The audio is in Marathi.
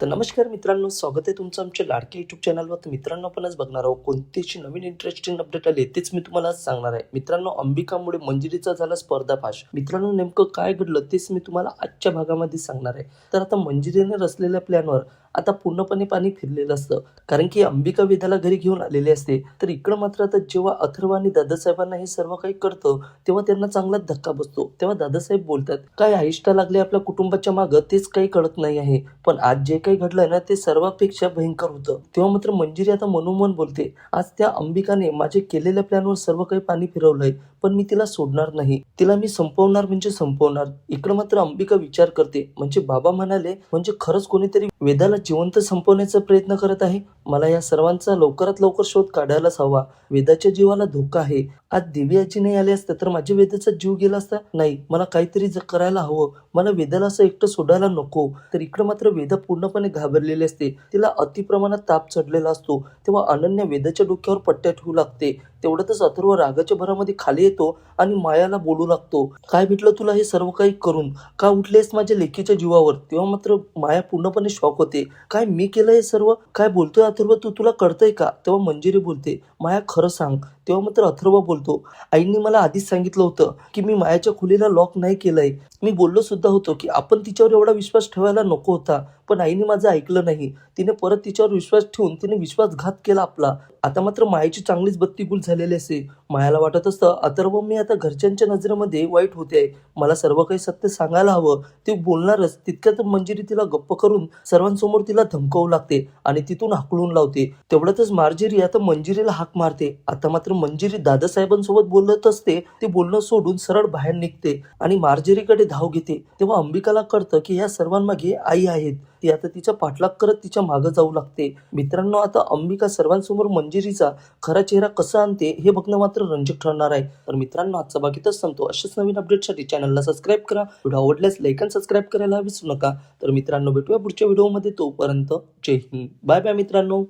तर नमस्कार मित्रांनो स्वागत आहे तुमचं आमच्या लाडक्या युट्यूब चॅनलवर तर मित्रांनो आपण आज बघणार आहोत कोणतीची नवीन इंटरेस्टिंग अपडेट आली तेच मी तुम्हाला सांगणार आहे. मित्रांनो अंबिकामुळे मंजिरीचा झाला स्पर्धाफाश. मित्रांनो नेमकं काय घडलं तेच मी तुम्हाला आजच्या भागामध्ये सांगणार आहे. तर आता मंजिरीने रचलेल्या प्लॅनवर आता पूर्णपणे पाणी फिरलेलं असतं. कारण की अंबिका वेदाला घरी घेऊन आलेले असते. तर इकडं मात्र आता जेव्हा अथर्व आणि दादासाहेबांना हे सर्व काही कळतं तेव्हा त्यांना चांगलाच धक्का बसतो. तेव्हा दादासाहेब बोलतात काय आहिष्टा लागले आपल्या कुटुंबाच्या मागं? तेच काही कळत नाही आहे. पण आज जे काही घडलंय ना ते सर्वापेक्षा भयंकर होतं. तेव्हा मात्र मंजिरी आता मनोमन बोलते आज त्या अंबिकाने माझे केलेल्या प्लॅनवर सर्व काही पाणी फिरवलंय पण मी तिला सोडणार नाही. तिला मी संपवणार म्हणजे संपवणार. इकडं मात्र अंबिका विचार करते म्हणजे बाबा म्हणाले म्हणजे खरंच कोणीतरी वेदाला जिवंत संपवण्याचा प्रयत्न करत आहे. मला या सर्वांचा लवकरात लवकर शोध काढायलाच हवा. वेदाच्या जीवाला धोका आहे. आज देवी आजी नाही आले असते तर माझ्या वेदाचा जीव गेला असता? नाही मला काहीतरी करायला हवं. मला वेदाला असं एकटं सोडायला नको. तर इकडं मात्र वेदा पूर्णपणे घाबरलेली असते. तिला अतिप्रमाणात ताप चढलेला असतो. तेव्हा अनन्या वेदाच्या डोक्यावर पट्ट्या ठेवू लागते. तेवढ्यातच अथर्व रागाच्या भरामध्ये खाली येतो आणि मायाला बोलू लागतो. काय भेटलं तुला हे सर्व काही करून? का उठलेस माझ्या लेखीच्या जीवावर? तेव्हा मात्र माया पूर्णपणे शॉक होते. काय मी केलं हे सर्व? काय बोलतोय अथर्व? तू तुला कळतंय का? तेव्हा मंजिरी बोलते माया खरं सांग. तेव्हा मात्र अथर्व बोलतो आईंनी मला आधीच सांगितलं होतं की मी मायाच्या खोलीला लॉक नाही केलंय. मी बोललो सुद्धा होतो की आपण तिच्यावर एवढा विश्वास ठेवायला नको होता पण आईने माझं ऐकलं नाही. तिने परत तिच्यावर विश्वास ठेवून तिने विश्वासघात केला आपला. आता मात्र मायाची चांगलीच बत्ती गुल झालेली असे. मायाला वाटत असतं अथर्व मी आता घरच्यांच्या नजरेमध्ये वाईट होते. आहे मला सर्व काही सत्य सांगायला हवं. ते बोलणारच. तितक्यात मंजिरी तिला गप्प करून सर्वांसमोर तिला धमकवू लागते आणि तिथून हाकलून लावते. तेवढ्यातच मार्जेरी आता मंजिरीला हाक मारते. आता मात्र मंजिरी दादासाहेबांसोबत बोलत असते. ते बोलणं सोडून सरळ बाहेर निघते आणि मार्जेरीकडे धाव घेते. तेव्हा अंबिकाला कळतं की या सर्वांमागे आई आहेत. ती आता तिचा पाठलाग करत तिच्या मागं जाऊ लागते. मित्रांनो आता अंबिका सर्वांसमोर मंजिरीचा खरा चेहरा कसा आणते हे बघणं मात्र रंजक ठरणार आहे. तर मित्रांनो आजचा बाकीतच संपतो. अशाच नवीन अपडेटसाठी चॅनलला सबस्क्राईब करा. व्हिडिओ आवडल्यास लाईक आणि सबस्क्राईब करायला विसरू नका. तर मित्रांनो भेटूया पुढच्या व्हिडिओमध्ये तोपर्यंत जय हिंद. बाय बाय मित्रांनो.